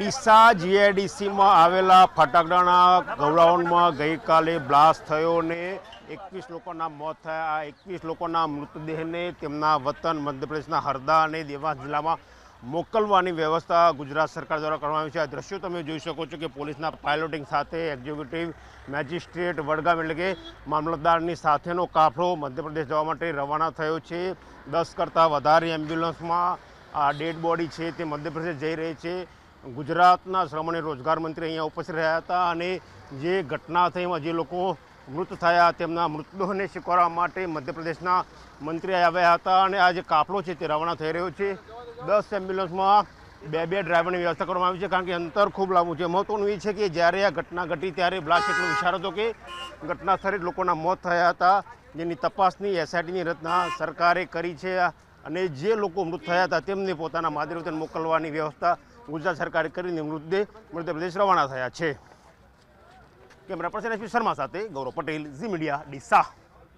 visa GIDC માં આવેલા ફટકડાણા ગૌરાઉનમાં ગઈકાલે blasts થયો ને 21 લોકોના મોત થાય આ 21 લોકોના મૃતદેહને તેમના વતન મધ્યપ્રદેશના હરદા અને દેવાસ જિલ્લામાં મોકલવાની વ્યવસ્થા ગુજરાત સરકાર દ્વારા કરવામાં આવી છે આ દ્રશ્યો તમે જોઈ શકો છો કે પોલીસના પાયલોટિંગ સાથે એક્ઝિક્યુટિવ મેજિસ્ટ્રેટ વડગા મળી કે મામલતદારની સાથેનો કાફલો મધ્યપ્રદેશ જવા માટે રવાના થયો છે 10 કરતા વધારે એમ્બ્યુલન્સમાં આ ડેડ બોડી છે તે મધ્યપ્રદેશ જઈ રહે છે ગુજરાતના શ્રમણય રોજગાર મંત્રી અહીં ઉપસ્થિત રહ્યા હતા અને જે ઘટના થઈ એમ જે લોકો મૃત થયા તેમના મૃતદેહને સિકોરવા માટે મધ્યપ્રદેશના મંત્રી આવ્યા હતા અને આ જે કાફલો છે તે રવાના થઈ રહ્યો છે 10 એમ્બ્યુલન્સમાં બે બે ડ્રાઈવરની વ્યવસ્થા કરવામાં આવી છે કારણ કે અંતર ખૂબ લાંબુ છે મહત્વનું એ છે કે જ્યારે આ ઘટના ઘટી ત્યારે બ્લેકએટલો ઈશારો હતો કે ઘટનાસ્થળે લોકોના મોત થયા હતા જેની તપાસની એસઆઈડીની રતના સરકારે કરી છે અને જે લોકો મૃત થયા હતા તેમની પોતાના માદ્રવત મોકલવાની વ્યવસ્થા ગુજરાત સરકારે કરીને મૃતદેહ મધ્યપ્રદેશ રવાના થયા છે કેમેરા પર્સન એસપી શર્મા સાથે ગૌરવ પટેલ ઝી મીડિયા ડીસા